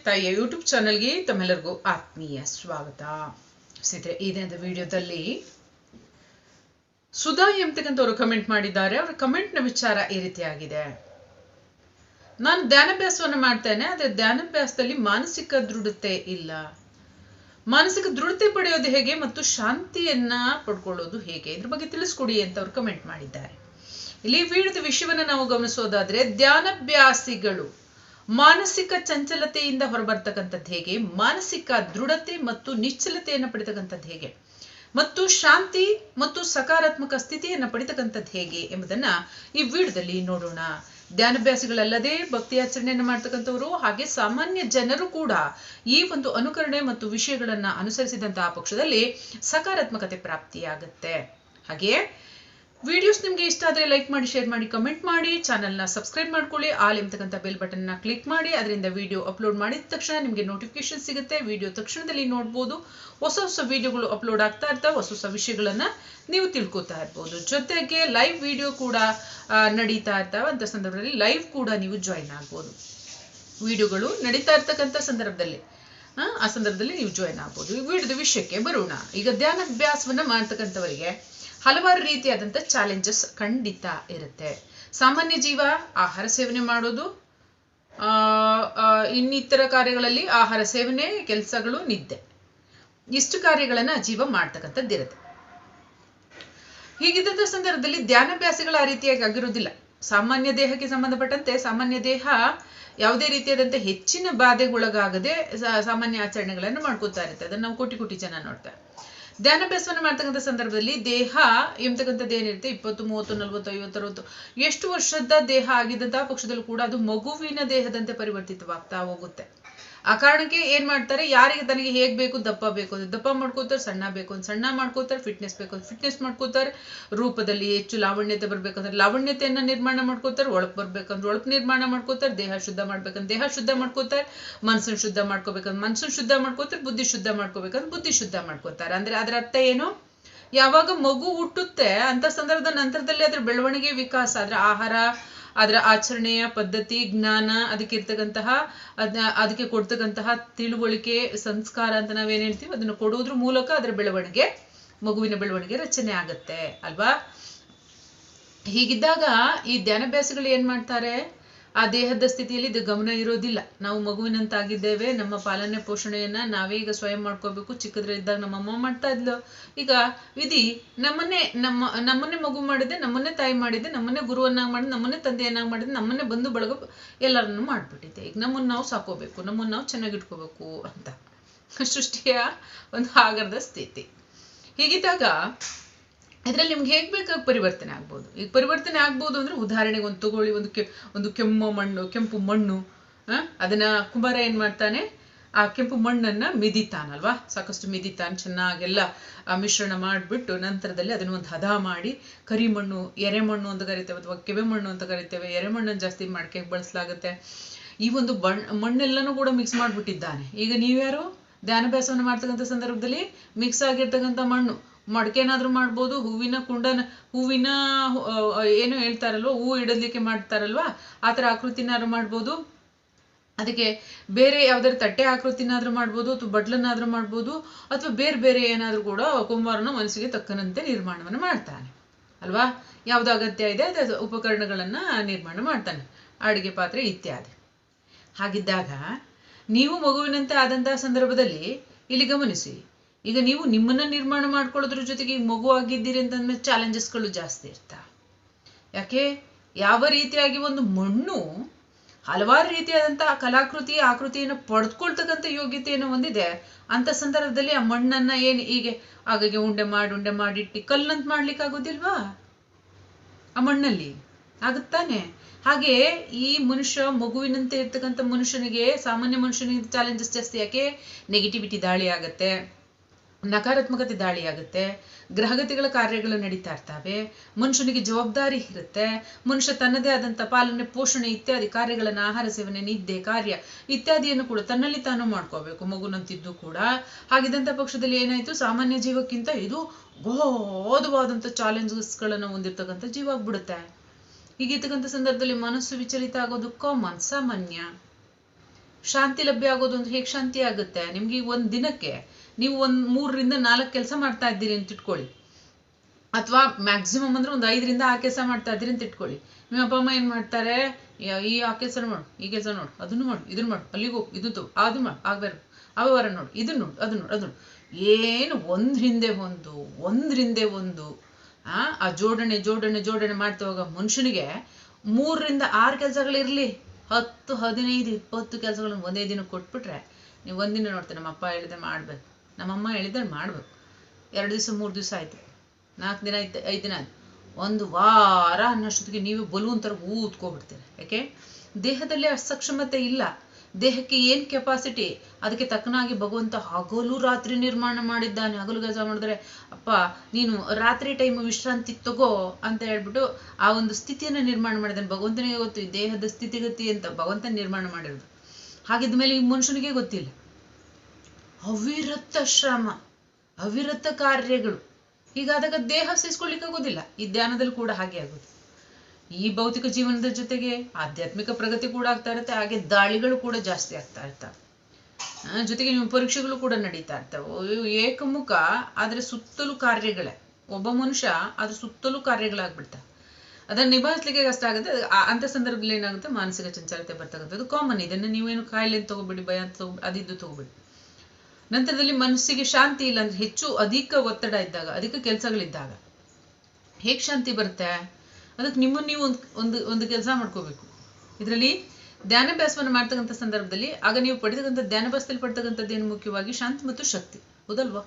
ತಾಯಿಯ ಯೂಟ್ಯೂಬ್ ಚಾನಲ್ಗೆ ತಮ್ಮೆಲ್ಲರಿಗೂ ಆತ್ಮೀಯ ಸ್ವಾಗತ. ಸ್ನೇಹಿತರೆ ದಿನದ ವಿಡಿಯೋದಲ್ಲಿ ಸುಧಾ ಎಂತಕ್ಕಂಥವ್ರು ಕಮೆಂಟ್ ಮಾಡಿದ್ದಾರೆ. ಅವರ ಕಮೆಂಟ್ನ ವಿಚಾರ ಈ ರೀತಿಯಾಗಿದೆ. ನಾನು ಧ್ಯಾನಾಭ್ಯಾಸವನ್ನು ಮಾಡ್ತೇನೆ, ಆದರೆ ಧ್ಯಾನಾಭ್ಯಾಸದಲ್ಲಿ ಮಾನಸಿಕ ದೃಢತೆ ಇಲ್ಲ. ಮಾನಸಿಕ ದೃಢತೆ ಪಡೆಯೋದು ಹೇಗೆ ಮತ್ತು ಶಾಂತಿಯನ್ನ ಪಡ್ಕೊಳ್ಳೋದು ಹೇಗೆ? ಇದ್ರ ಬಗ್ಗೆ ತಿಳಿಸ್ಕೊಡಿ ಅಂತ ಅವರು ಕಮೆಂಟ್ ಮಾಡಿದ್ದಾರೆ. ಇಲ್ಲಿ ವಿಡಿಯೋದ ವಿಷಯವನ್ನ ನಾವು ಗಮನಿಸೋದಾದ್ರೆ, ಧ್ಯಾನಾಭ್ಯಾಸಿಗಳು. ಮಾನಸಿಕ ಚಂಚಲತೆಯಿಂದ ಹೊರಬರ್ತಕ್ಕಂಥದ್ದು ಹೇಗೆ? ಮಾನಸಿಕ ದೃಢತೆ ಮತ್ತು ನಿಶ್ಚಲತೆಯನ್ನು ಪಡಿತಕ್ಕಂಥದ್ದು ಹೇಗೆ? ಮತ್ತು ಶಾಂತಿ ಮತ್ತು ಸಕಾರಾತ್ಮಕ ಸ್ಥಿತಿಯನ್ನು ಪಡಿತಕ್ಕಂಥದ್ದು ಹೇಗೆ ಎಂಬುದನ್ನ ಈ ವಿಡಿಯೋದಲ್ಲಿ ನೋಡೋಣ. ಧ್ಯಾನಾಭ್ಯಾಸಿಗಳಲ್ಲದೆ ಭಕ್ತಿ ಆಚರಣೆಯನ್ನು ಮಾಡ್ತಕ್ಕಂಥವರು ಹಾಗೆ ಸಾಮಾನ್ಯ ಜನರು ಕೂಡ ಈ ಒಂದು ಅನುಕರಣೆ ಮತ್ತು ವಿಷಯಗಳನ್ನ ಅನುಸರಿಸಿದಂತಹ ಪಕ್ಷದಲ್ಲಿ ಸಕಾರಾತ್ಮಕತೆ ಪ್ರಾಪ್ತಿಯಾಗುತ್ತೆ. ಹಾಗೆ ವಿಡಿಯೋಸ್ ನಿಮಗೆ ಇಷ್ಟ ಆದರೆ ಲೈಕ್ ಮಾಡಿ ಶೇರ್ ಮಾಡಿ ಕಮೆಂಟ್ ಮಾಡಿ. ಚಾನಲ್ನ ಸಬ್ಸ್ಕ್ರೈಬ್ ಮಾಡ್ಕೊಳ್ಳಿ. ಆಲ್ ಎಂಬತಕ್ಕಂಥ ಬೆಲ್ ಬಟನ್ನ ಕ್ಲಿಕ್ ಮಾಡಿ. ಅದರಿಂದ ವಿಡಿಯೋ ಅಪ್ಲೋಡ್ ಮಾಡಿದ ತಕ್ಷಣ ನಿಮಗೆ ನೋಟಿಫಿಕೇಶನ್ ಸಿಗುತ್ತೆ. ವಿಡಿಯೋ ತಕ್ಷಣದಲ್ಲಿ ನೋಡ್ಬೋದು. ಹೊಸ ಹೊಸ ವಿಡಿಯೋಗಳು ಅಪ್ಲೋಡ್ ಆಗ್ತಾ ಇರ್ತಾವೆ. ಹೊಸ ಹೊಸ ವಿಷಯಗಳನ್ನ ನೀವು ತಿಳ್ಕೊತಾ ಇರ್ಬೋದು. ಜೊತೆಗೆ ಲೈವ್ ವಿಡಿಯೋ ಕೂಡ ನಡೀತಾ ಇರ್ತಾವೆ. ಅಂತ ಸಂದರ್ಭದಲ್ಲಿ ಲೈವ್ ಕೂಡ ನೀವು ಜಾಯಿನ್ ಆಗ್ಬೋದು. ವಿಡಿಯೋಗಳು ನಡೀತಾ ಇರ್ತಕ್ಕಂಥ ಸಂದರ್ಭದಲ್ಲಿ ಆ, ಸಂದರ್ಭದಲ್ಲಿ ನೀವು ಜಾಯಿನ್ ಆಗ್ಬೋದು. ವಿಡಿಯೋದ ವಿಷಯಕ್ಕೆ ಬರೋಣ. ಈಗ ಧ್ಯಾನಾಭ್ಯಾಸವನ್ನು ಮಾಡ್ತಕ್ಕಂಥವರಿಗೆ ಹಲವಾರು ರೀತಿಯಾದಂಥ ಚಾಲೆಂಜಸ್ ಖಂಡಿತ ಇರುತ್ತೆ. ಸಾಮಾನ್ಯ ಜೀವ ಆಹಾರ ಸೇವನೆ ಮಾಡೋದು ಇನ್ನಿತರ ಕಾರ್ಯಗಳಲ್ಲಿ ಆಹಾರ ಸೇವನೆ, ಕೆಲಸಗಳು, ನಿದ್ದೆ. ಇಷ್ಟು ಕಾರ್ಯಗಳನ್ನ ಜೀವ ಮಾಡ್ತಕ್ಕಂಥದ್ದಿರುತ್ತೆ. ಹೀಗಿದ್ದಂಥ ಸಂದರ್ಭದಲ್ಲಿ ಧ್ಯಾನಾಭ್ಯಾಸಗಳು ಆ ರೀತಿಯಾಗಿ ಆಗಿರುವುದಿಲ್ಲ ಸಾಮಾನ್ಯ ದೇಹಕ್ಕೆ ಸಂಬಂಧಪಟ್ಟಂತೆ ಸಾಮಾನ್ಯ ದೇಹ ಯಾವುದೇ ರೀತಿಯಾದಂತೆ ಹೆಚ್ಚಿನ ಬಾಧೆಗೊಳಗಾಗದೆ ಸಾಮಾನ್ಯ ಆಚರಣೆಗಳನ್ನು ಮಾಡ್ಕೋತಾ ಇರುತ್ತೆ. ಅದನ್ನ ನಾವು ಕೋಟಿ ಕೋಟಿ ಜನ ನೋಡ್ತಾರೆ. ಧ್ಯಾನಾಭ್ಯಾಸವನ್ನು ಮಾಡ್ತಕ್ಕಂಥ ಸಂದರ್ಭದಲ್ಲಿ ದೇಹ ಎಂಬತಕ್ಕಂಥದ್ದು ಏನಿರುತ್ತೆ? ಇಪ್ಪತ್ತು, ಮೂವತ್ತು, ನಲ್ವತ್ತು ಐವತ್ತು ಅರವತ್ತು ಎಷ್ಟು ವರ್ಷದ ದೇಹ ಆಗಿದ್ದಂತಹ ಪಕ್ಷದಲ್ಲೂ ಕೂಡ ಅದು ಮಗುವಿನ ದೇಹದಂತೆ ಪರಿವರ್ತಿತವಾಗ್ತಾ ಹೋಗುತ್ತೆ. ಆ ಕಾರಣಕ್ಕೆ ಏನ್ ಮಾಡ್ತಾರೆ? ಯಾರಿಗೆ ತನಗೆ ಹೇಗ್ ಬೇಕು? ದಪ್ಪ ಬೇಕು ದಪ್ಪ ಮಾಡ್ಕೋತಾರೆ ಸಣ್ಣ ಬೇಕು ಅಂತ ಸಣ್ಣ ಮಾಡ್ಕೋತಾರೆ ಫಿಟ್ನೆಸ್ ಬೇಕು ಫಿಟ್ನೆಸ್ ಮಾಡ್ಕೋತಾರೆ ರೂಪದಲ್ಲಿ ಹೆಚ್ಚು ಲಾವಣ್ಯತೆ ಬರ್ಬೇಕಂದ್ರೆ ಲಾವಣ್ಯತೆಯನ್ನ ನಿರ್ಮಾಣ ಮಾಡ್ಕೋತಾರೆ ಒಳಪ್ ಬರ್ಬೇಕಂದ್ರೆ ಒಳಪ್ ನಿರ್ಮಾಣ ಮಾಡ್ಕೋತಾರೆ ದೇಹ ಶುದ್ಧ ಮಾಡ್ಬೇಕಂದ್ರೆ ದೇಹ ಶುದ್ಧ ಮಾಡ್ಕೋತಾರೆ ಮನ್ಸನ್ ಶುದ್ಧ ಮಾಡ್ಕೋಬೇಕಂದ್ರೆ ಮನ್ಸನ್ ಶುದ್ಧ ಮಾಡ್ಕೋತಾರೆ ಬುದ್ಧಿ ಶುದ್ಧ ಮಾಡ್ಕೋಬೇಕಂದ್ರೆ ಬುದ್ಧಿ ಶುದ್ಧ ಮಾಡ್ಕೋತಾರೆ ಅಂದ್ರೆ ಅದರ ಅರ್ಥ ಏನು? ಯಾವಾಗ ಮಗು ಹುಟ್ಟುತ್ತೆ, ಅಂತ ಸಂದರ್ಭದ ನಂತರದಲ್ಲಿ ಅದ್ರ ಬೆಳವಣಿಗೆ ವಿಕಾಸ, ಅದ್ರ ಆಹಾರ ಅದರ ಆಚರಣೆಯ ಪದ್ಧತಿ, ಜ್ಞಾನ, ಅದಕ್ಕೆ ಇರ್ತಕ್ಕಂತಹ ಅದ್ನ ಅದಕ್ಕೆ ಕೊಡ್ತಕ್ಕಂತಹ ತಿಳುವಳಿಕೆ, ಸಂಸ್ಕಾರ ಅಂತ ನಾವೇನ್ ಹೇಳ್ತೀವಿ? ಅದನ್ನು ಕೊಡೋದ್ರ ಮೂಲಕ ಅದರ ಬೆಳವಣಿಗೆ, ಮಗುವಿನ ಬೆಳವಣಿಗೆ ರಚನೆ ಆಗತ್ತೆ, ಅಲ್ವಾ? ಹೀಗಿದ್ದಾಗ ಈ ಧ್ಯಾನಾಭ್ಯಾಸಗಳು ಏನ್ ಮಾಡ್ತಾರೆ? ಆ ದೇಹದ ಸ್ಥಿತಿಯಲ್ಲಿ ಇದು ಗಮನ ಇರೋದಿಲ್ಲ. ನಾವು ಮಗುವಿನಂತಾಗಿದ್ದೇವೆ, ನಮ್ಮ ಪಾಲನೆ ಪೋಷಣೆಯನ್ನ ನಾವೇ ಈಗ ಸ್ವಯಂ ಮಾಡ್ಕೋಬೇಕು. ಚಿಕ್ಕದ್ರಿದ್ದಾಗ ನಮ್ಮ ಅಮ್ಮ ಮಾಡ್ತಾ ಇದ್ಲು. ಈಗ ವಿಧಿ, ನಮ್ಮನ್ನೇ, ನಮ್ಮ, ನಮ್ಮನ್ನೇ ಮಗು ಮಾಡಿದೆ, ನಮ್ಮನ್ನೇ ತಾಯಿ ಮಾಡಿದೆ, ನಮ್ಮನ್ನೇ ಗುರುವನ್ನಾಗಿ ಮಾಡಿದೆ, ನಮ್ಮನ್ನೇ ತಂದೆಯನ್ನಾಗಿ ಮಾಡಿದೆ, ನಮ್ಮನ್ನೇ ಬಂಧು ಬಳಗ ಎಲ್ಲರನ್ನು ಮಾಡ್ಬಿಟ್ಟಿದೆ ಈಗ ನಮ್ಮನ್ನ ನಾವು ಸಾಕೋಬೇಕು, ನಮ್ಮನ್ನ ನಾವು ಚೆನ್ನಾಗಿಟ್ಕೋಬೇಕು ಅಂತ. ಸೃಷ್ಟಿಯ ಒಂದು ಆಗರದ ಸ್ಥಿತಿ. ಹೀಗಿದ್ದಾಗ ಇದರಲ್ಲಿ ನಿಮ್ಗೆ ಹೇಗೆ ಬೇಕಾಗಿ ಪರಿವರ್ತನೆ ಆಗ್ಬೋದು? ಈಗ ಪರಿವರ್ತನೆ ಆಗ್ಬೋದು ಅಂದ್ರೆ ಉದಾಹರಣೆಗೆ ಒಂದು ತಗೊಳ್ಳಿ, ಒಂದು ಕೆ, ಒಂದು ಕೆಮ್ಮು ಮಣ್ಣು, ಕೆಂಪು ಮಣ್ಣು ಅದನ್ನ ಕುಮಾರ ಏನ್ ಮಾಡ್ತಾನೆ? ಆ ಕೆಂಪು ಮಣ್ಣನ್ನ ಮಿದಿತಾನಲ್ವಾ? ಸಾಕಷ್ಟು ಮಿದಿತಾನ್, ಚೆನ್ನಾಗೆಲ್ಲ ಮಿಶ್ರಣ ಮಾಡಿಬಿಟ್ಟು ನಂತರದಲ್ಲಿ ಅದನ್ನ ಒಂದು ಹದ ಮಾಡಿ, ಕರಿ ಮಣ್ಣು ಎರೆಮಣ್ಣು ಅಂತ ಕರಿತೇವೆ ಅಥವಾ ಕೆವೆ ಮಣ್ಣು ಅಂತ ಕರಿತೇವೆ. ಎರೆಮಣ್ಣನ್ನು ಜಾಸ್ತಿ ಮಾಡ್ಕೆ ಬಳಸಲಾಗುತ್ತೆ? ಈ ಒಂದು ಬಣ್ಣ ಮಣ್ಣೆಲ್ಲನೂ ಕೂಡ ಮಿಕ್ಸ್ ಮಾಡ್ಬಿಟ್ಟಿದ್ದಾನೆ. ಈಗ ನೀವ್ಯಾರು? ಧ್ಯಾನಾಭ್ಯಾಸವನ್ನು ಮಾಡ್ತಕ್ಕಂಥ ಸಂದರ್ಭದಲ್ಲಿ ಮಿಕ್ಸ್ ಆಗಿರ್ತಕ್ಕಂಥ ಮಣ್ಣು. ಮಡಕೆನಾದ್ರೂ ಮಾಡ್ಬೋದು, ಹೂವಿನ ಕುಂಡನ, ಹೂವಿನ ಏನು ಹೇಳ್ತಾರಲ್ವ, ಹೂ ಇಡಲಿಕ್ಕೆ ಮಾಡ್ತಾರಲ್ವಾ, ಆ ಥರ ಆಕೃತಿನಾದ್ರೂ ಮಾಡ್ಬೋದು. ಅದಕ್ಕೆ ಬೇರೆ ಯಾವ್ದಾದ್ರು ತಟ್ಟೆ ಆಕೃತಿನಾದ್ರೂ ಮಾಡ್ಬೋದು, ಅಥವಾ ಬಟ್ಲನ್ನಾದ್ರೂ ಮಾಡ್ಬೋದು, ಅಥವಾ ಬೇರೆ ಬೇರೆ ಏನಾದ್ರೂ ಕೂಡ ಕುಂಬಾರನ ಮನಸ್ಸಿಗೆ ತಕ್ಕನಂತೆ ನಿರ್ಮಾಣವನ್ನು ಮಾಡ್ತಾನೆ. ಅಲ್ವಾ? ಯಾವ್ದು ಅಗತ್ಯ ಇದೆ, ಅದ ಉಪಕರಣಗಳನ್ನ ನಿರ್ಮಾಣ ಮಾಡ್ತಾನೆ. ಅಡಿಗೆ ಪಾತ್ರೆ ಇತ್ಯಾದಿ. ಹಾಗಿದ್ದಾಗ, ನೀವು ಮಗುವಿನಂತೆ ಆದಂತಹ ಸಂದರ್ಭದಲ್ಲಿ ಇಲ್ಲಿ ಗಮನಿಸಿ ಈಗ ನೀವು ನಿಮ್ಮನ್ನ ನಿರ್ಮಾಣ ಮಾಡ್ಕೊಳ್ಳೋದ್ರ ಜೊತೆಗೆ ಮಗು ಆಗಿದ್ದೀರಿ ಅಂತಂದ್ರೆ ಚಾಲೆಂಜಸ್ಗಳು ಜಾಸ್ತಿ ಇರ್ತಾ. ಯಾಕೆ? ಯಾವ ರೀತಿಯಾಗಿ ಒಂದು ಮಣ್ಣು ಹಲವಾರು ರೀತಿಯಾದಂತಹ ಕಲಾಕೃತಿ, ಆಕೃತಿಯನ್ನು ಪಡೆದುಕೊಳ್ತಕ್ಕಂಥ ಯೋಗ್ಯತೆಯನ್ನು ಹೊಂದಿದೆ, ಅಂತ ಸಂದರ್ಭದಲ್ಲಿ ಆ ಮಣ್ಣನ್ನ ಏನ್ ಹೀಗೆ ಆಗಾಗೆ ಉಂಡೆ ಮಾಡಿ, ಉಂಡೆ ಮಾಡಿಟ್ಟು ಕಲ್ಲಂತ ಮಾಡ್ಲಿಕ್ಕೆ ಆಗೋದಿಲ್ವಾ? ಆ ಮಣ್ಣಲ್ಲಿ ಆಗುತ್ತಾನೆ. ಹಾಗೆ ಈ ಮನುಷ್ಯ ಮಗುವಿನಂತೆ ಇರ್ತಕ್ಕಂಥ ಮನುಷ್ಯನಿಗೆ, ಸಾಮಾನ್ಯ ಮನುಷ್ಯನಿಗೆ ಚಾಲೆಂಜಸ್ ಜಾಸ್ತಿ. ಯಾಕೆ? ನೆಗೆಟಿವಿಟಿ ದಾಳಿ ಆಗತ್ತೆ. ನಕಾರಾತ್ಮಕತೆ ದಾಳಿ ಆಗುತ್ತೆ ಗ್ರಹಗತಿಗಳ ಕಾರ್ಯಗಳು ನಡೀತಾ ಇರ್ತವೆ, ಮನುಷ್ಯನಿಗೆ ಜವಾಬ್ದಾರಿ ಇರುತ್ತೆ, ಮನುಷ್ಯ ತನ್ನದೇ ಆದಂಥ ಪಾಲನೆ, ಪೋಷಣೆ ಇತ್ಯಾದಿ ಕಾರ್ಯಗಳನ್ನು, ಆಹಾರ ಸೇವನೆ, ನಿದ್ದೆ, ಕಾರ್ಯ ಇತ್ಯಾದಿಯನ್ನು ಕೂಡ ತನ್ನಲ್ಲಿ ತಾನು ಮಾಡ್ಕೋಬೇಕು. ಮಗುನಂತಿದ್ದು ಕೂಡ ಹಾಗಿದ್ದಂಥ ಪಕ್ಷದಲ್ಲಿ ಏನಾಯ್ತು? ಸಾಮಾನ್ಯ ಜೀವಕ್ಕಿಂತ ಇದು ಗೋಧವಾದಂಥ ಚಾಲೆಂಜಸ್ಗಳನ್ನು ಹೊಂದಿರ್ತಕ್ಕಂಥ ಜೀವ ಆಗ್ಬಿಡುತ್ತೆ. ಹೀಗಿರ್ತಕ್ಕಂಥ ಸಂದರ್ಭದಲ್ಲಿ ಮನಸ್ಸು ವಿಚಲಿತ ಆಗೋದು ಕಾಮನ್ ಸಾಮಾನ್ಯ. ಶಾಂತಿ ಲಭ್ಯ ಆಗೋದು ಅಂದ್ರೆ ಹೇಗೆ ಶಾಂತಿ ಆಗುತ್ತೆ? ನಿಮ್ಗೆ ಈ ಒಂದು ದಿನಕ್ಕೆ ನೀವು ಒಂದು ಮೂರರಿಂದ ನಾಲ್ಕು ಕೆಲಸ ಮಾಡ್ತಾ ಇದ್ದೀರಿ ಅಂತ ಇಟ್ಕೊಳ್ಳಿ. ಅಥವಾ ಮ್ಯಾಕ್ಸಿಮಮ್ ಅಂದ್ರೆ ಒಂದು ಐದರಿಂದ ಆ ಕೆಲಸ ಮಾಡ್ತಾ ಇದ್ದೀರಿ ಅಂತ ಇಟ್ಕೊಳ್ಳಿ. ನಿಮ್ಮ ಅಪ್ಪ, ಅಮ್ಮ ಏನ್ ಮಾಡ್ತಾರೆ? ಈ ಆ ಕೆಲಸ ಮಾಡು ಈ ಕೆಲಸ ನೋಡು, ಅದನ್ನು ಮಾಡು, ಇದನ್ನ ಮಾಡು, ಅಲ್ಲಿಗೆ ಇದು ತಗೋ, ಅದು ಮಾಡು ಆಗಬೇಕು ಅವ್ಯವಹಾರ ನೋಡು, ಇದನ್ನ ನೋಡು, ಅದನ್ನ ನೋಡು, ಅದನ್ನ ಏನು ಒಂದ್ರ ಹಿಂದೆ ಒಂದು ಒಂದ್ರ ಹಿಂದೆ ಒಂದು, ಆ ಆ ಜೋಡಣೆ ಜೋಡಣೆ ಜೋಡಣೆ ಮಾಡ್ತಾ ಹೋಗ ಮನುಷ್ಯನಿಗೆ ಮೂರರಿಂದ ಆರು ಕೆಲಸಗಳಿರ್ಲಿ ಹತ್ತು, ಹದಿನೈದು, ಇಪ್ಪತ್ತು ಕೆಲಸಗಳನ್ನು ಒಂದೇ ದಿನ ಕೊಟ್ಬಿಟ್ರೆ, ನೀವು ಒಂದಿನ ನೋಡ್ತೀನಿ ನಮ್ಮ ಅಪ್ಪ ಹೇಳಿದೆ ಮಾಡ್ಬೇಕು. ನಮ್ಮಮ್ಮ ಹೇಳಿದ್ರೆ ಮಾಡ್ಬೇಕು. ಎರಡು ದಿವಸ, ಮೂರು ದಿವಸ ಆಯ್ತು. ನಾಲ್ಕು ದಿನ ಆಯ್ತು ಐದು ದಿನ ಆಯ್ತು. ಒಂದು ವಾರ ಅನ್ನೋಷ್ಟೊತ್ತಿಗೆ ನೀವು ಬಲೂನ್ ಥರ ಊದ್ಕೊಬಿಡ್ತೀರ ಯಾಕೆ? ದೇಹದಲ್ಲಿ ಅಸಕ್ಷಮತೆ ಸಕ್ಷಮತೆ ಇಲ್ಲ. ದೇಹಕ್ಕೆ ಏನ್ ಕೆಪಾಸಿಟಿ ಅದಕ್ಕೆ ತಕ್ಕನಾಗಿ ಭಗವಂತ ಹಗಲು ರಾತ್ರಿ ನಿರ್ಮಾಣ ಮಾಡಿದ್ದಾನೆ. ಹಗಲು ಕೆಲಸ ಮಾಡಿದ್ರೆ, ಅಪ್ಪ, ನೀನು ರಾತ್ರಿ ಟೈಮ್ ವಿಶ್ರಾಂತಿ ತಗೋ ಅಂತ ಹೇಳ್ಬಿಟ್ಟು ಆ ಒಂದು ಸ್ಥಿತಿಯನ್ನು ನಿರ್ಮಾಣ ಮಾಡಿದ್ದಾನೆ. ಭಗವಂತನಿಗೆ ಗೊತ್ತು ದೇಹದ ಸ್ಥಿತಿಗತಿ ಅಂತ ಭಗವಂತ ನಿರ್ಮಾಣ ಮಾಡಿರೋದು. ಹಾಗಿದ್ಮೇಲೆ ಈ ಮನುಷ್ಯನಿಗೆ ಗೊತ್ತಿಲ್ಲ. ಅವಿರತ ಶ್ರಮ ಅವಿರತ ಕಾರ್ಯಗಳು. ಹೀಗಾದಾಗ ದೇಹ ಆಗೋದಿಲ್ಲ. ಈ ಧ್ಯಾನದಲ್ಲಿ ಕೂಡ ಹಾಗೆ ಆಗೋದು. ಈ ಭೌತಿಕ ಜೀವನದ ಜೊತೆಗೆ ಆಧ್ಯಾತ್ಮಿಕ ಪ್ರಗತಿ ಕೂಡ ಆಗ್ತಾ ಇರುತ್ತೆ. ಹಾಗೆ ದಾಳಿಗಳು ಕೂಡ ಜಾಸ್ತಿ ಆಗ್ತಾ ಇರ್ತವೆ. ಜೊತೆಗೆ ನಿಮ್ಮ ಪರೀಕ್ಷೆಗಳು ಕೂಡ ನಡೀತಾ ಇರ್ತವೆ. ಏಕಮುಖ, ಆದ್ರೆ ಸುತ್ತಲೂ ಕಾರ್ಯಗಳೇ. ಒಬ್ಬ ಮನುಷ್ಯ ಅದ್ರ ಸುತ್ತಲೂ ಕಾರ್ಯಗಳಾಗ್ಬಿಡ್ತಾವೆ ಅದನ್ನ ನಿಭಾಯಿಸ್ಲಿಕ್ಕೆ ಕಷ್ಟ ಆಗುತ್ತೆ. ಅಂತ ಸಂದರ್ಭದಲ್ಲಿ ಏನಾಗುತ್ತೆ? ಮಾನಸಿಕ ಚಂಚಲತೆ ಬರ್ತಕ್ಕಂಥದ್ದು ಕಾಮನ್ ಇದನ್ನ ನೀವೇನು ಕಾಯಿಲೆ ತಗೋಬಿಡಿ, ಭಯ ಅಂತ ಅದಿದ್ದು ತಗೋಬೇಡಿ. ನಂತರದಲ್ಲಿ ಮನಸ್ಸಿಗೆ ಶಾಂತಿ ಇಲ್ಲ ಅಂದ್ರೆ ಹೆಚ್ಚು ಅಧಿಕ ಒತ್ತಡ ಇದ್ದಾಗ, ಅಧಿಕ ಕೆಲಸಗಳಿದ್ದಾಗ ಹೇಗ್ ಶಾಂತಿ ಬರುತ್ತೆ? ಅದಕ್ಕೆ ನಿಮ್ಮನ್ನು ನೀವು ಒಂದು ಒಂದು ಒಂದು ಕೆಲಸ ಮಾಡ್ಕೋಬೇಕು. ಇದರಲ್ಲಿ ಧ್ಯಾನಾಭ್ಯಾಸವನ್ನು ಮಾಡ್ತಕ್ಕಂಥ ಸಂದರ್ಭದಲ್ಲಿ, ಆಗ ನೀವು ಪಡೆದಕ್ಕಂಥ ಧ್ಯಾನಾಭ್ಯಾಸದಲ್ಲಿ ಪಡ್ತಕ್ಕಂಥದ್ದು ಏನು ಮುಖ್ಯವಾಗಿ ಶಾಂತಿ ಮತ್ತು ಶಕ್ತಿ. ಹೌದಲ್ವಾ?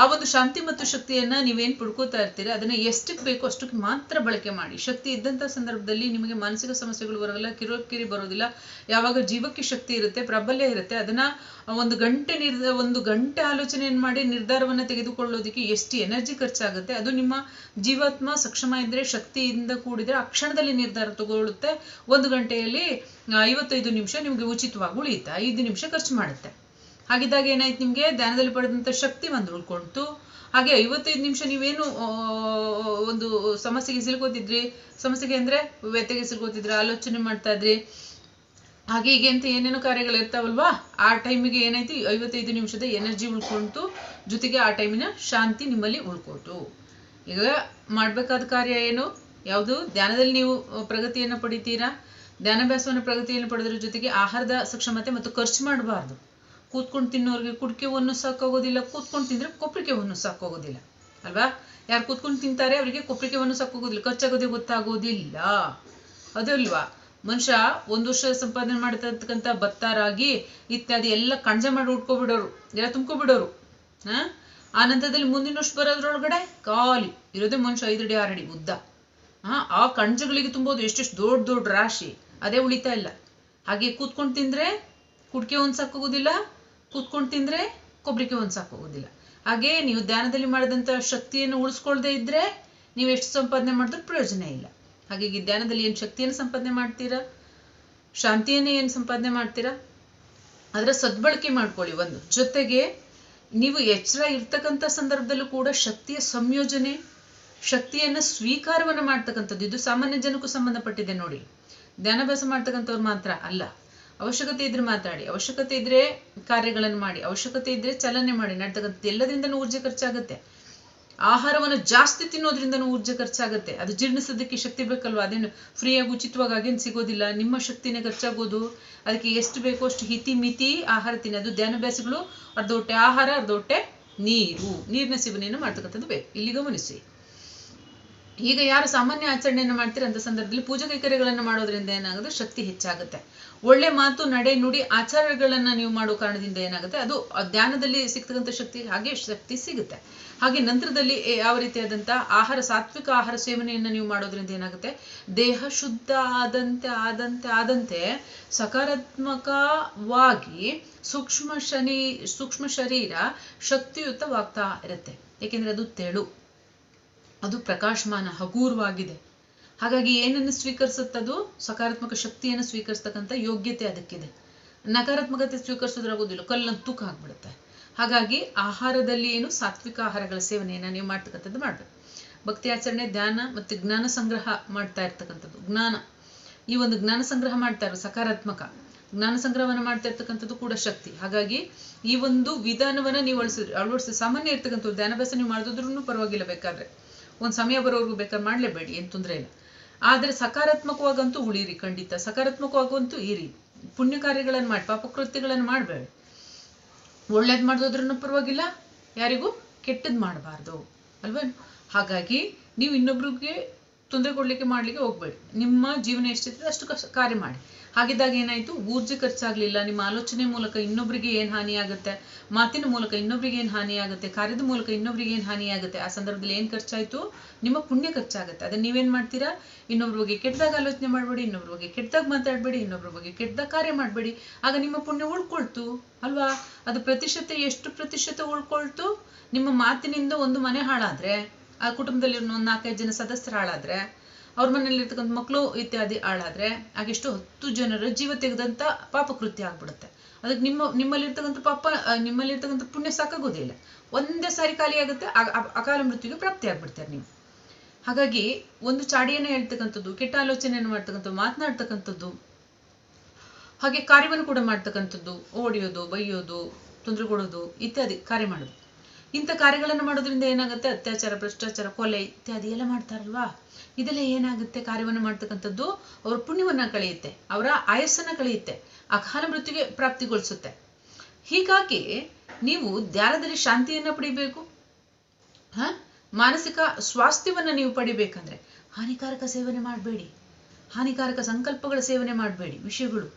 ಆ ಒಂದು ಶಾಂತಿ ಮತ್ತು ಶಕ್ತಿಯನ್ನ ನೀವೇನ್ ಪಡ್ಕೋತಾ ಇರ್ತೀರ, ಅದನ್ನ ಎಷ್ಟಕ್ಕೆ ಬೇಕೋ ಅಷ್ಟಕ್ಕೆ ಮಾತ್ರ ಬಳಕೆ ಮಾಡಿ. ಶಕ್ತಿ ಇದ್ದಂಥ ಸಂದರ್ಭದಲ್ಲಿ ನಿಮಗೆ ಮಾನಸಿಕ ಸಮಸ್ಯೆಗಳು ಬರೋಲ್ಲ ಕಿರೋಕಿರಿ ಬರೋದಿಲ್ಲ, ಯಾವಾಗ ಜೀವಕ್ಕೆ ಶಕ್ತಿ ಇರುತ್ತೆ, ಪ್ರಾಬಲ್ಯ ಇರುತ್ತೆ, ಅದನ್ನ ಒಂದು ಗಂಟೆ ನಿರ್ಧ ಒಂದು ಗಂಟೆ ಆಲೋಚನೆಯನ್ನು ಮಾಡಿ ನಿರ್ಧಾರವನ್ನ ತೆಗೆದುಕೊಳ್ಳೋದಕ್ಕೆ ಎಷ್ಟು ಎನರ್ಜಿ ಖರ್ಚಾಗುತ್ತೆ, ಅದು ನಿಮ್ಮ ಜೀವಾತ್ಮ ಸಕ್ಷಮ ಇದ್ರೆ, ಶಕ್ತಿಯಿಂದ ಕೂಡಿದ್ರೆ ಆ ಕ್ಷಣದಲ್ಲಿ ನಿರ್ಧಾರ ತಗೊಳ್ಳುತ್ತೆ. ಒಂದು ಗಂಟೆಯಲ್ಲಿ ಐವತ್ತೈದು ನಿಮಿಷ ನಿಮ್ಗೆ ಉಚಿತವಾಗಿ ಉಳಿಯುತ್ತೆ, ಐದು ನಿಮಿಷ ಖರ್ಚು ಮಾಡುತ್ತೆ. ಹಾಗಿದ್ದಾಗ ಏನಾಯ್ತು ನಿಮ್ಗೆ? ಧ್ಯಾನದಲ್ಲಿ ಪಡೆದಂತ ಶಕ್ತಿ ಒಂದು ಉಳ್ಕೊಳ್ತು ಹಾಗೆ ಐವತ್ತೈದು ನಿಮಿಷ ನೀವೇನು ಒಂದು ಸಮಸ್ಯೆಗೆ ಸಿಲ್ಕೋತಿದ್ರಿ? ಸಮಸ್ಯೆಗೆ ಅಂದ್ರೆ ವ್ಯತೆಗೆ ಸಿಲ್ಕೋತಿದ್ರಿ? ಆಲೋಚನೆ ಮಾಡ್ತಾ ಇದ್ರಿ? ಹಾಗೆ ಹೀಗೆ ಅಂತ ಏನೇನೋ ಕಾರ್ಯಗಳು ಇರ್ತಾವಲ್ವಾ? ಆ ಟೈಮಿಗೆ ಏನಾಯ್ತು? ಐವತ್ತೈದು ನಿಮಿಷದ ಎನರ್ಜಿ ಉಳ್ಕೊಂತು ಜೊತೆಗೆ ಆ ಟೈಮಿನ ಶಾಂತಿ ನಿಮ್ಮಲ್ಲಿ ಉಳ್ಕೊಳ್ತು. ಈಗ ಮಾಡ್ಬೇಕಾದ ಕಾರ್ಯ ಏನು? ಯಾವುದು? ಧ್ಯಾನದಲ್ಲಿ ನೀವು ಪ್ರಗತಿಯನ್ನು ಪಡಿತೀರಾ? ಧ್ಯಾನಾಭ್ಯಾಸವನ್ನು ಪ್ರಗತಿಯನ್ನು ಪಡೆದ್ರ ಜೊತೆಗೆ ಆಹಾರದ ಸಕ್ಷಮತೆ ಮತ್ತು ಖರ್ಚು ಮಾಡಬಾರ್ದು. ಕೂತ್ಕೊಂಡು ತಿನ್ನೋರಿಗೆ ಕುಡಿಕೆ ಒಂದು ಸಾಕಾಗೋದಿಲ್ಲ, ಕೂತ್ಕೊಂಡು ತಿಂದರೆ ಕೊಪ್ಪಳಿಕೆ ಒಂದು ಸಾಕಾಗೋದಿಲ್ಲ. ಅಲ್ವಾ? ಯಾರು ಕೂತ್ಕೊಂಡು ತಿಂತಾರೆ ಅವರಿಗೆ ಕೊಪ್ಪಳಿಕೆ ಒಂದು ಸಾಕಾಗೋದಿಲ್ಲ. ಖರ್ಚಾಗೋದೇ ಗೊತ್ತಾಗೋದಿಲ್ಲ. ಅದಲ್ವಾ ಮನುಷ್ಯ ಒಂದು ವರ್ಷ ಸಂಪಾದನೆ ಮಾಡಿರ್ತಕ್ಕಂಥ ಭತ್ತ ರಾಗಿ ಇತ್ಯಾದಿ ಎಲ್ಲ ಕಣಜ ಮಾಡಿ ಉಟ್ಕೊಬಿಡೋರು. ಎಲ್ಲ ತುಂಬ್ಕೊಬಿಡೋರು. ಹಾ? ಆ ನಂತರದಲ್ಲಿ ಮುಂದಿನ ವರ್ಷ ಬರೋದ್ರೊಳಗಡೆ ಖಾಲಿ. ಇರೋದೇ ಮನುಷ್ಯ ಐದು ಅಡಿ ಆರು ಅಡಿ ಉದ್ದ. ಹಾ? ಆ ಕಣಜಗಳಿಗೆ ತುಂಬೋದು ಎಷ್ಟೆಷ್ಟು ದೊಡ್ಡ ದೊಡ್ಡ ರಾಶಿ. ಅದೇ ಉಳಿತಾ ಇಲ್ಲ. ಹಾಗೆ ಕೂತ್ಕೊಂಡು ತಿಂದ್ರೆ ಕುಡ್ಕೆ ಒಂದು ಸಾಕೋಗೋದಿಲ್ಲ ಕೂತ್ಕೊಂಡು ತಿಂದ್ರೆ ಕೊಬ್ಬರಿಕೆ ಸಾಕು ಸಾಕೋಗೋದಿಲ್ಲ ಹಾಗೆ ನೀವು ಧ್ಯಾನದಲ್ಲಿ ಮಾಡಿದಂಥ ಶಕ್ತಿಯನ್ನು ಉಳಿಸ್ಕೊಳ್ದೇ ಇದ್ರೆ ನೀವು ಎಷ್ಟು ಸಂಪಾದನೆ ಮಾಡಿದ್ರೂ ಪ್ರಯೋಜನ ಇಲ್ಲ. ಹಾಗಾಗಿ ಧ್ಯಾನದಲ್ಲಿ ಏನು ಶಕ್ತಿಯನ್ನು ಸಂಪಾದನೆ ಮಾಡ್ತೀರಾ? ಶಾಂತಿಯನ್ನೇ ಏನು ಸಂಪಾದನೆ ಮಾಡ್ತೀರಾ? ಅದರ ಸದ್ಬಳಕೆ ಮಾಡ್ಕೊಳ್ಳಿ ಒಂದು. ಜೊತೆಗೆ ನೀವು ಎಚ್ಚರ ಇರ್ತಕ್ಕಂಥ ಸಂದರ್ಭದಲ್ಲೂ ಕೂಡ ಶಕ್ತಿಯ ಸಂಯೋಜನೆ, ಶಕ್ತಿಯನ್ನು ಸ್ವೀಕಾರವನ್ನು ಮಾಡ್ತಕ್ಕಂಥದ್ದು. ಇದು ಸಾಮಾನ್ಯ ಜನಕ್ಕೂ ಸಂಬಂಧಪಟ್ಟಿದೆ ನೋಡಿ. ಧ್ಯಾನಾಭ್ಯಾಸ ಮಾಡ್ತಕ್ಕಂಥವ್ರು ಮಾತ್ರ ಅಲ್ಲ. ಅವಶ್ಯಕತೆ ಇದ್ರೆ ಮಾತಾಡಿ, ಅವಶ್ಯಕತೆ ಇದ್ರೆ ಕಾರ್ಯಗಳನ್ನು ಮಾಡಿ, ಅವಶ್ಯಕತೆ ಇದ್ರೆ ಚಲನೆ ಮಾಡಿ, ನಡ್ತಕ್ಕಂಥದ್ದು ಎಲ್ಲದರಿಂದನೂ ಊರ್ಜೆ ಖರ್ಚಾಗುತ್ತೆ. ಆಹಾರವನ್ನು ಜಾಸ್ತಿ ತಿನ್ನೋದ್ರಿಂದನೂ ಊರ್ಜೆ ಖರ್ಚಾಗುತ್ತೆ. ಅದು ಜೀರ್ಣಿಸೋದಕ್ಕೆ ಶಕ್ತಿ ಬೇಕಲ್ವಾ? ಅದೇನು ಫ್ರೀಯಾಗಿ ಉಚಿತವಾಗಿ ಆಗೇನು ಸಿಗೋದಿಲ್ಲ. ನಿಮ್ಮ ಶಕ್ತಿನೇ ಖರ್ಚಾಗೋದು. ಅದಕ್ಕೆ ಎಷ್ಟು ಬೇಕೋ ಅಷ್ಟು ಹಿತಿ ಮಿತಿ ಆಹಾರ ತಿನ್ನಿ. ಅದು ಧ್ಯಾನಾಭ್ಯಾಸಗಳು ಅರ್ಧ ಹೊಟ್ಟೆ ಆಹಾರ ಅರ್ಧ ಹೊಟ್ಟೆ ನೀರು. ನೀರಿನ ಸೇವನೆಯನ್ನು ಮಾಡ್ತಕ್ಕಂಥದ್ದು ಬೇಕು. ಇಲ್ಲಿ ಗಮನಿಸಿ. ಈಗ ಯಾರು ಸಾಮಾನ್ಯ ಆಚರಣೆಯನ್ನು ಮಾಡ್ತೀರ ಅಂತ ಸಂದರ್ಭದಲ್ಲಿ ಪೂಜಾ ಕೈಕರ್ಯಗಳನ್ನು ಮಾಡೋದ್ರಿಂದ ಏನಾಗುತ್ತೆ ಶಕ್ತಿ ಹೆಚ್ಚಾಗುತ್ತೆ. ಒಳ್ಳೆ ಮಾತು ನಡೆ ನುಡಿ ಆಚಾರಗಳನ್ನ ನೀವು ಮಾಡೋ ಕಾರಣದಿಂದ ಏನಾಗುತ್ತೆ? ಅದು ಧ್ಯಾನದಲ್ಲಿ ಸಿಗ್ತಕ್ಕಂಥ ಶಕ್ತಿ, ಹಾಗೆ ಶಕ್ತಿ ಸಿಗುತ್ತೆ. ಹಾಗೆ ನಂತರದಲ್ಲಿ ಯಾವ ರೀತಿಯಾದಂತ ಆಹಾರ, ಸಾತ್ವಿಕ ಆಹಾರ ಸೇವನೆಯನ್ನ ನೀವು ಮಾಡೋದ್ರಿಂದ ಏನಾಗುತ್ತೆ? ದೇಹ ಶುದ್ಧ ಆದಂತೆ ಆದಂತೆ ಆದಂತೆ ಸಕಾರಾತ್ಮಕವಾಗಿ ಸೂಕ್ಷ್ಮ ಶನಿ, ಸೂಕ್ಷ್ಮ ಶರೀರ ಶಕ್ತಿಯುತವಾಗ್ತಾ ಇರುತ್ತೆ. ಏಕೆಂದ್ರೆ ಅದು ತೆಳು. ಅದು ಪ್ರಕಾಶಮಾನ, ಹಗೂರವಾಗಿದೆ. ಹಾಗಾಗಿ ಏನನ್ನು ಸ್ವೀಕರಿಸುತ್ತದು ಸಕಾರಾತ್ಮಕ ಶಕ್ತಿಯನ್ನು ಸ್ವೀಕರಿಸ್ತಕ್ಕಂಥ ಯೋಗ್ಯತೆ ಅದಕ್ಕಿದೆ. ನಕಾರಾತ್ಮಕತೆ ಸ್ವೀಕರಿಸೋದ್ರಾಗೋದಿಲ್ಲ ಕಲ್ಲನ್ನು ತೂಕ ಹಾಕ್ಬಿಡುತ್ತೆ. ಹಾಗಾಗಿ ಆಹಾರದಲ್ಲಿ ಏನು? ಸಾತ್ವಿಕ ಆಹಾರಗಳ ಸೇವನೆಯನ್ನು ನೀವು ಮಾಡ್ತಕ್ಕಂಥದ್ದು ಮಾಡಬೇಕು. ಭಕ್ತಿ ಆಚರಣೆ, ಧ್ಯಾನ ಮತ್ತು ಜ್ಞಾನ ಸಂಗ್ರಹ ಮಾಡ್ತಾ ಇರ್ತಕ್ಕಂಥದ್ದು. ಜ್ಞಾನ. ಈ ಒಂದು ಜ್ಞಾನ ಸಂಗ್ರಹ ಮಾಡ್ತಾ ಇರೋ ಸಕಾರಾತ್ಮಕ. ಜ್ಞಾನ ಸಂಗ್ರಹವನ್ನ ಮಾಡ್ತಾ ಇರ್ತಕ್ಕಂಥದ್ದು ಕೂಡ ಶಕ್ತಿ. ಹಾಗಾಗಿ ಈ ಒಂದು ವಿಧಾನವನ್ನ ನೀವು ಅಳಿಸಿದ್ರಿ ಅಳವಡಿಸಿ ಸಾಮಾನ್ಯ ಇರ್ತಕ್ಕಂಥದ್ದು ಧ್ಯಾನಾಭ್ಯಾಸ ನೀವು ಮಾಡಿದ್ರೂ ಪರವಾಗಿಲ್ಲ ಬೇಕಾದ್ರೆ. ಒಂದು ಸಮಯ ಬರೋವರೆಗೂ ಬೇಕಾದ್ರೆ ಮಾಡಲೇಬೇಡಿ. ಏನು ತೊಂದರೆ ಇಲ್ಲ. ಆದರೆ ಸಕಾರಾತ್ಮಕವಾಗಂತೂ ಉಳಿರಿ ಖಂಡಿತ. ಸಕಾರಾತ್ಮಕವಾಗಂತೂ ಇರಿ. ಪುಣ್ಯ ಕಾರ್ಯಗಳನ್ನು ಮಾಡಿ, ಪಾಪಕೃತ್ಯಗಳನ್ನು ಮಾಡಬೇಡಿ. ಒಳ್ಳೇದು ಮಾಡಿದ್ರೂ ಪರವಾಗಿಲ್ಲ, ಯಾರಿಗೂ ಕೆಟ್ಟದ್ದು ಮಾಡಬಾರ್ದು. ಅಲ್ವೇನು? ಹಾಗಾಗಿ, ನೀವು ಇನ್ನೊಬ್ರಿಗೆ ತೊಂದರೆ ಕೊಡ್ಲಿಕ್ಕೆ ಮಾಡ್ಲಿಕ್ಕೆ ಹೋಗ್ಬೇಡಿ. ನಿಮ್ಮ ಜೀವನ ಎಷ್ಟಿದ್ರೆ ಅಷ್ಟು ಕಷ್ಟ ಕಾರ್ಯ ಮಾಡಿ. ಹಾಗಿದ್ದಾಗ ಏನಾಯ್ತು? ಊರ್ಜೆ ಖರ್ಚಾಗ್ಲಿಲ್ಲ. ನಿಮ್ಮ ಆಲೋಚನೆ ಮೂಲಕ ಇನ್ನೊಬ್ರಿಗೆ ಏನ್ ಹಾನಿ ಆಗುತ್ತೆ? ಮಾತಿನ ಮೂಲಕ ಇನ್ನೊಬ್ರಿಗೆ ಏನ್ ಹಾನಿ ಆಗುತ್ತೆ? ಕಾರ್ಯದ ಮೂಲಕ ಇನ್ನೊಬ್ರಿಗೆ ಏನ್ ಹಾನಿ ಆಗುತ್ತೆ? ಆ ಸಂದರ್ಭದಲ್ಲಿ ಏನ್ ಖರ್ಚಾಯ್ತು? ನಿಮ್ಮ ಪುಣ್ಯ ಖರ್ಚಾಗುತ್ತೆ. ಅದನ್ನ ನೀವೇನ್ ಮಾಡ್ತೀರಾ? ಇನ್ನೊಬ್ರ ಬಗ್ಗೆ ಕೆಟ್ಟದಾಗ ಆಲೋಚನೆ ಮಾಡಬೇಡಿ, ಇನ್ನೊಬ್ರ ಬಗ್ಗೆ ಕೆಟ್ಟದಾಗ ಮಾತಾಡಬೇಡಿ, ಇನ್ನೊಬ್ರ ಬಗ್ಗೆ ಕೆಟ್ಟದಾಗ ಕಾರ್ಯ ಮಾಡಬೇಡಿ. ಆಗ ನಿಮ್ಮ ಪುಣ್ಯ ಉಳ್ಕೊಳ್ತು, ಅಲ್ವಾ? ಅದು ಪ್ರತಿಶತ ಎಷ್ಟು ಪ್ರತಿಶತ ಉಳ್ಕೊಳ್ತು? ನಿಮ್ಮ ಮಾತಿನಿಂದ ಒಂದು ಮನೆ ಹಾಳಾದ್ರೆ? ಆ ಕುಟುಂಬದಲ್ಲಿ ಒಂದು ನಾಲ್ಕೈದು ಜನ ಸದಸ್ಯರು ಹಾಳಾದ್ರೆ ಅವ್ರ ಮನೇಲಿ ಇರ್ತಕ್ಕಂಥ ಮಕ್ಕಳು ಇತ್ಯಾದಿ ಹಾಳಾದ್ರೆ ಹಾಗೆಷ್ಟು ಹತ್ತು ಜನರ ಜೀವ ತೆಗೆದಂತ ಪಾಪಕೃತ್ಯ ಆಗ್ಬಿಡುತ್ತೆ. ಅದಕ್ಕೆ ನಿಮ್ಮ, ನಿಮ್ಮಲ್ಲಿರ್ತಕ್ಕಂಥ ಪಾಪ ನಿಮ್ಮಲ್ಲಿರ್ತಕ್ಕಂಥ ಪುಣ್ಯ ಸಾಕಾಗೋದಿಲ್ಲ ಒಂದೇ ಸಾರಿ ಖಾಲಿ ಆಗುತ್ತೆ ಅಕಾಲ ಮೃತ್ಯುಗೆ ಪ್ರಾಪ್ತಿ ಆಗ್ಬಿಡ್ತಾರೆ ನೀವು. ಹಾಗಾಗಿ ಒಂದು ಚಾಡಿಯನ್ನ ಹೇಳ್ತಕ್ಕಂಥದ್ದು, ಕೆಟ್ಟ ಆಲೋಚನೆಯನ್ನು ಮಾಡ್ತಕ್ಕಂಥದ್ದು, ಮಾತನಾಡ್ತಕ್ಕಂಥದ್ದು, ಹಾಗೆ ಕಾರ್ಯವನ್ನು ಕೂಡ ಮಾಡ್ತಕ್ಕಂಥದ್ದು, ಓಡಿಯೋದು, ಬೈಯೋದು, ತೊಂದರೆ ಕೊಡೋದು, ಇತ್ಯಾದಿ ಕಾರ್ಯ ಮಾಡೋದು. ಇಂಥ ಕಾರ್ಯಗಳನ್ನು ಮಾಡೋದ್ರಿಂದ ಏನಾಗುತ್ತೆ? ಅತ್ಯಾಚಾರ, ಭ್ರಷ್ಟಾಚಾರ, ಕೊಲೆ ಇತ್ಯಾದಿ ಎಲ್ಲ ಮಾಡ್ತಾರಲ್ವಾ? ಇದೆಲ್ಲ ಏನಾಗುತ್ತೆ? ಕಾರ್ಯವನ್ನು ಮಾಡ್ತಕ್ಕಂಥದ್ದು ಅವರ ಪುಣ್ಯವನ್ನ ಕಳೆಯುತ್ತೆ, ಅವರ ಆಯಸ್ಸನ್ನ ಕಳೆಯುತ್ತೆ, ಅಕಾಲ ಮೃತ್ಯುಗೆ ಪ್ರಾಪ್ತಿಗೊಳಿಸುತ್ತೆ. ಹೀಗಾಗಿ ನೀವು ಧ್ಯಾನದಲ್ಲಿ ಶಾಂತಿಯನ್ನ ಪಡಿಬೇಕು. ಹ? ಮಾನಸಿಕ ಸ್ವಾಸ್ಥ್ಯವನ್ನ ನೀವು ಪಡಿಬೇಕಂದ್ರೆ ಹಾನಿಕಾರಕ ಸೇವನೆ ಮಾಡಬೇಡಿ. ಹಾನಿಕಾರಕ ಸಂಕಲ್ಪಗಳ ಸೇವನೆ ಮಾಡಬೇಡಿ ವಿಷಯಗಳು.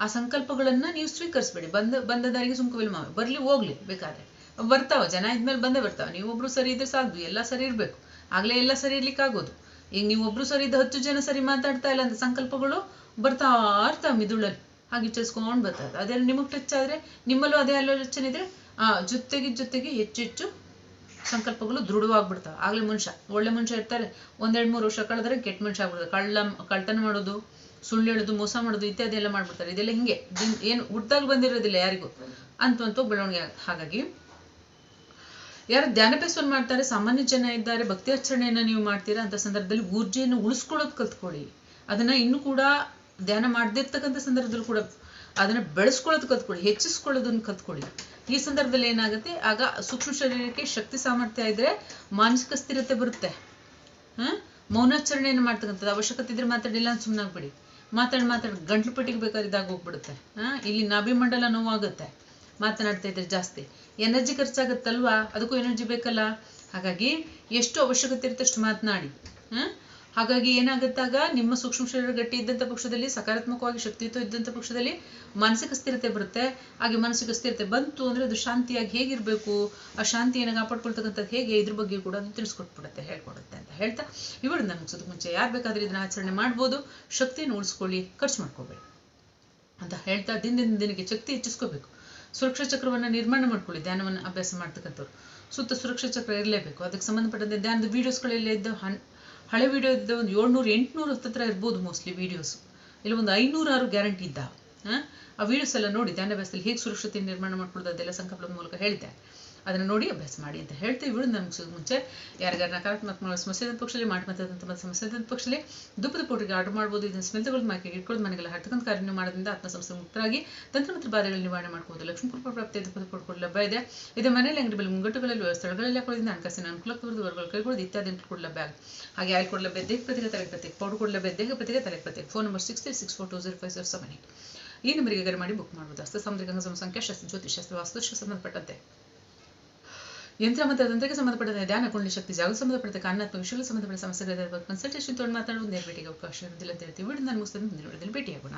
ಆ ಸಂಕಲ್ಪಗಳನ್ನ ನೀವು ಸ್ವೀಕರಿಸಬೇಡಿ. ಬಂದ, ಬಂದದಾರಿಗೆ ಸುಂಕವಿಲ್ಲ ಮಾವೆ. ಬರ್ಲಿ, ಹೋಗ್ಲಿ ಬೇಕಾದ್ರೆ. ಬರ್ತಾವ, ಜನ ಇದ್ಮೇಲೆ ಬಂದೇ ಬರ್ತಾವ. ನೀವೊಬ್ರು ಸರಿ ಇದ್ರೆ ಸಾಕು ಎಲ್ಲ ಸರಿ ಇರ್ಬೇಕು. ಆಗ್ಲೇ ಎಲ್ಲ ಸರಿ ಇರ್ಲಿಕ್ಕೆ ಆಗೋದು. ಈಗ ನೀವೊಬ್ರು ಸರಿ ಇದ್ದ ಹತ್ತು ಜನ ಸರಿ ಮಾತಾಡ್ತಾ ಇಲ್ಲ ಅಂತ ಸಂಕಲ್ಪಗಳು ಬರ್ತಾ ಇರ್ತಾವ ಮಿದುಳಲ್ಲಿ. ಹಾಗೆ ಇಚ್ಛಿಸ್ಕೊಂಡ್ ಬರ್ತದೆ. ಅದೇ ನಿಮಗೆ ಟಚ್ ಆದ್ರೆ, ನಿಮ್ಮಲ್ಲೂ ಅದೇ ಆಲೋಚನೆ ಇದ್ರೆ, ಆ ಜೊತೆಗೆ ಜೊತೆಗೆ ಹೆಚ್ಚು ಹೆಚ್ಚು ಸಂಕಲ್ಪಗಳು ದೃಢವಾಗ್ಬಿಡ್ತಾವೆ. ಆಗ್ಲೇ ಮನುಷ್ಯ, ಒಳ್ಳೆ ಮನುಷ್ಯ ಇರ್ತಾರೆ. ಒಂದೆರಡು ಮೂರು ವರ್ಷ ಕಳೆದ್ರೆ ಕೆಟ್ಟ ಮನುಷ್ಯ ಆಗ್ಬಿಡ್ತಾರೆ ಕಳ್ಳ, ಕಳ್ತನ ಮಾಡೋದು, ಸುಳ್ಳು ಹೇಳೋದು, ಮೋಸ ಮಾಡೋದು, ಇತ್ಯಾದಿ ಎಲ್ಲ ಮಾಡ್ಬಿಡ್ತಾರೆ. ಇದೆಲ್ಲ ಹಿಂಗೆ. ಏನ್ ಹುಟ್ಟಾಗ ಬಂದಿರೋದಿಲ್ಲ ಯಾರಿಗೂ. ಅಂತೂ ಬೆಳವಣಿಗೆ ಹಾಗಾಗಿ ಯಾರು ಧ್ಯಾನಾಭ್ಯಾಸವನ್ನು ಮಾಡ್ತಾರೆ, ಸಾಮಾನ್ಯ ಜನ ಇದ್ದಾರೆ, ಭಕ್ತಿ ಆಚರಣೆಯನ್ನು ನೀವು ಮಾಡ್ತೀರಾ ಅಂತ ಸಂದರ್ಭದಲ್ಲಿ ಊರ್ಜೆಯನ್ನು ಉಳಿಸ್ಕೊಳ್ಳೋದು ಕಲ್ತ್ಕೊಳ್ಳಿ. ಅದನ್ನ ಇನ್ನೂ ಕೂಡ ಧ್ಯಾನ ಮಾಡದಿರ್ತಕ್ಕಂಥ ಸಂದರ್ಭದಲ್ಲಿ ಕೂಡ ಅದನ್ನ ಬೆಳೆಸ್ಕೊಳ್ಳೋದು ಕಲ್ತ್ಕೊಳ್ಳಿ, ಹೆಚ್ಚಿಸ್ಕೊಳ್ಳೋದನ್ನು ಕಲ್ತ್ಕೊಳ್ಳಿ. ಈ ಸಂದರ್ಭದಲ್ಲಿ ಏನಾಗುತ್ತೆ? ಆಗ ಸೂಕ್ಷ್ಮ ಶರೀರಕ್ಕೆ ಶಕ್ತಿ ಸಾಮರ್ಥ್ಯ ಇದ್ರೆ ಮಾನಸಿಕ ಸ್ಥಿರತೆ ಬರುತ್ತೆ. ಹ? ಮೌನಾಚರಣೆಯನ್ನು ಮಾಡ್ತಕ್ಕಂಥದ್ದು ಅವಶ್ಯಕತೆ ಇದ್ರೆ ಮಾತಾಡಿಲ್ಲ ಅಂತ ಸುಮ್ಮನಾಗ್ಬಿಡಿ ಮಾತಾಡಿ ಮಾತಾಡಿ ಗಂಟ್ಲು ಪೆಟ್ಟಿಗೆ ಬೇಕಾದ್ರೆ ಇದಾಗ ಹೋಗ್ಬಿಡುತ್ತೆ. ಹ? ಇಲ್ಲಿ ನಾಭಿಮಂಡಲ ನೋವಾಗುತ್ತೆ. ಮಾತನಾಡ್ತಾ ಇದ್ರೆ ಜಾಸ್ತಿ. ಎನರ್ಜಿ ಖರ್ಚಾಗತ್ತಲ್ವಾ? ಅದಕ್ಕೂ ಎನರ್ಜಿ ಬೇಕಲ್ಲ? ಹಾಗಾಗಿ ಎಷ್ಟು ಅವಶ್ಯಕತೆ ಇರುತ್ತೆ ಅಷ್ಟು ಮಾತನಾಡಿ. ಹಾಗಾಗಿ ಏನಾಗುತ್ತಾಗ? ನಿಮ್ಮ ಸೂಕ್ಷ್ಮ ಶರೀರ ಗಟ್ಟಿ ಇದ್ದಂಥ ಪಕ್ಷದಲ್ಲಿ, ಸಕಾರಾತ್ಮಕವಾಗಿ ಶಕ್ತಿಯುತ ಇದ್ದಂಥ ಪಕ್ಷದಲ್ಲಿ ಮಾನಸಿಕ ಸ್ಥಿರತೆ ಬರುತ್ತೆ. ಹಾಗೆ ಮಾನಸಿಕ ಸ್ಥಿರತೆ ಬಂತು ಅಂದ್ರೆ ಅದು ಶಾಂತಿಯಾಗಿ ಹೇಗಿರಬೇಕು? ಆ ಶಾಂತಿಯನ್ನು ಕಾಪಾಡ್ಕೊಳ್ತಕ್ಕಂಥದ್ದು ಹೇಗೆ? ಇದ್ರ ಬಗ್ಗೆ ಕೂಡ ಅದು ತಿಳಿಸ್ಕೊಟ್ಬಿಡುತ್ತೆ, ಹೇಳ್ಕೊಡುತ್ತೆ ಅಂತ ಹೇಳ್ತಾ ಇವರು ನಾನು ಮುಗಿಸೋದಕ್ಕೆ ಮುಂಚೆ ಯಾರು ಬೇಕಾದ್ರೆ ಇದನ್ನ ಆಚರಣೆ ಮಾಡ್ಬೋದು. ಶಕ್ತಿಯನ್ನು ಉಳಿಸ್ಕೊಳ್ಳಿ, ಖರ್ಚು ಮಾಡ್ಕೋಬೇಡಿ ಅಂತ ಹೇಳ್ತಾ ದಿನದಿಂದ ದಿನಕ್ಕೆ ಶಕ್ತಿ ಹೆಚ್ಚಿಸ್ಕೋಬೇಕು. ಸುರಕ್ಷಾ ಚಕ್ರವನ್ನ ನಿರ್ಮಾಣ ಮಾಡ್ಕೊಳ್ಳಿ, ಧ್ಯಾನವನ್ನು ಅಭ್ಯಾಸ ಮಾಡ್ತಕ್ಕಂಥವ್ರು. ಸುತ್ತ ಸುರಕ್ಷಾ ಚಕ್ರ ಇರಲೇಬೇಕು. ಅದಕ್ಕೆ ಸಂಬಂಧಪಟ್ಟಂತೆ ಧ್ಯಾನದ ವೀಡಿಯೋಸ್ಗಳೆಲ್ಲ ಇದ್ದ ಹನ್, ಹಳೆ ವಿಡಿಯೋ ಇದ್ದ ಒಂದು ಏಳ್ನೂರು, ಎಂಟುನೂರು ಹತ್ತತ್ರ ಇರ್ಬೋದು ಮೋಸ್ಟ್ಲಿ ವಿಡಿಯೋಸ್ ಇಲ್ಲ, ಒಂದು ಐನೂರಾರು ಗ್ಯಾರಂಟಿ ಇದ್ದ ಆ ವೀಡಿಯೋಸ್ ಎಲ್ಲ ನೋಡಿ ಧ್ಯಾನಾಭ್ಯಾಸದಲ್ಲಿ ಹೇಗೆ ಸುರಕ್ಷತೆ ನಿರ್ಮಾಣ ಮಾಡ್ಕೊಳ್ಳೋದು ಅದೆಲ್ಲ ಸಂಕಲ್ಪದ ಮೂಲಕ ಹೇಳಿದ್ದೆ. ಅದನ್ನ ನೋಡಿ ಅಭ್ಯಾಸ ಮಾಡಿ ಅಂತ ಹೇಳ್ತೀವಿ ಬಿಡು ನಮ್ಗೆ ಮುಂಚೆ ಯಾರಿಗಾರ ನಕಾರಾತ್ಮಕ ಸಮಸ್ಯೆ ಪಕ್ಷದಲ್ಲಿ ಮಾಡಿ ಮಾತಾದಂಥ ಸಮಸ್ಯೆ ಪಕ್ಷದಲ್ಲಿ ದುಪ್ಪದ ಪೌಡ್ರಿಗೆ ಆರ್ಡರ್ ಮಾಡ್ಬೋದು. ಇದನ್ನ ಸ್ಮೆಲ್ ತಗೊಳ್ಳೋದು ಇಟ್ಕೊಂಡು ಮನೆಗೆಲ್ಲ ಹರ್ತಕ್ಕಂಥ ಕಾರ್ಯ ಮಾಡೋದ್ರಿಂದ ಆತ್ಮ ಸಮಸ್ಯೆ ಮುಕ್ತರಾಗಿ ತಂತ್ರ ಮತ್ತು ಬಾಧೆಗಳ ನಿವಾರಣೆ ಮಾಡ್ಕೋದು ಲಕ್ಷ್ಮೀ ಕೃಪಾ ಪ್ರಾಪ್ತಿ ದುಪ್ಪದ ಪೌಡ್ರು ಲಭ್ಯ ಇದೆ. ಇದು ಮನೆಯಲ್ಲಿ ಅಂಗಡಿ ಬೆಲೆ ಮುಂಗಟ್ಟುಗಳಲ್ಲಿ ಸ್ಥಳಗಳಲ್ಲಿ ಹಾಕೋದ್ರಿಂದ ಹಣಕಾಸಿನ ಅನುಕೂಲ ವರ್ಗಗಳು ಕೈಗೊಳ್ಳೋದು ಇತ್ಯಾದಿ ಕೂಡ ಲಭ್ಯ ಆಗುತ್ತೆ. ಹಾಗೆ ಆಯ್ಲ್ ಕೊಡಲ ದೇಹ ಪ್ರತಿಗೆ ತಲೆ ಪ್ರತ್ಯೇಕ ಪೌಡರ್ ಕೊಡಲ ದೇಹ ಪ್ರತಿಗೆ ತಲೆ ಪ್ರತ್ಯೇಕ. Phone number six three six four two zero five zero seven eight ಈ ನಂಬರಿಗೆ ಕರೆ ಮಾಡಿ ಬುಕ್ ಮಾಡ್ಬೋದು. ಹಸ್ತ, ಸಾಮುದ್ರಿಕ ಸಂಖ್ಯಾ ಶಾಸ್ತ್ರ ಜ್ಯೋತಿಷಾಸ್ತ್ರ ವಾಸ್ತುಶಾಸ್ತ್ರ ಸಂಬಂಧಪಟ್ಟಂತೆ. ಯಂತ್ರ ಮತ್ತು ತಂತ್ರಕ್ಕೆ ಸಂಬಂಧಪಟ್ಟಂತೆ ಧ್ಯಾನ, ಕುಂಡಲಿ ಶಕ್ತಿ ಜಾಗಕ್ಕೆ ಸಂಬಂಧಪಟ್ಟಂತೆ ಕಾರಣಾತ್ಮಕ ವಿಷಯಗಳಿಗೆ ಸಂಬಂಧಪಟ್ಟ ಸಮಸ್ಯೆಗಳ ಕನ್ಸಲ್ಟೇಷನ್ ತೊಗೊಂಡು ಮಾತಾಡುವ ನೇರ ಭೇಟಿಗೆ ಅವಕಾಶ ಇರುವುದಿಲ್ಲ ಅಂತ ಹೇಳ್ತೀವಿ. ನಾನು ಮುಗಿಸ್ತೇನೆ. ಮುಂದಿನ ಭೇಟಿಯಾಗೋಣ.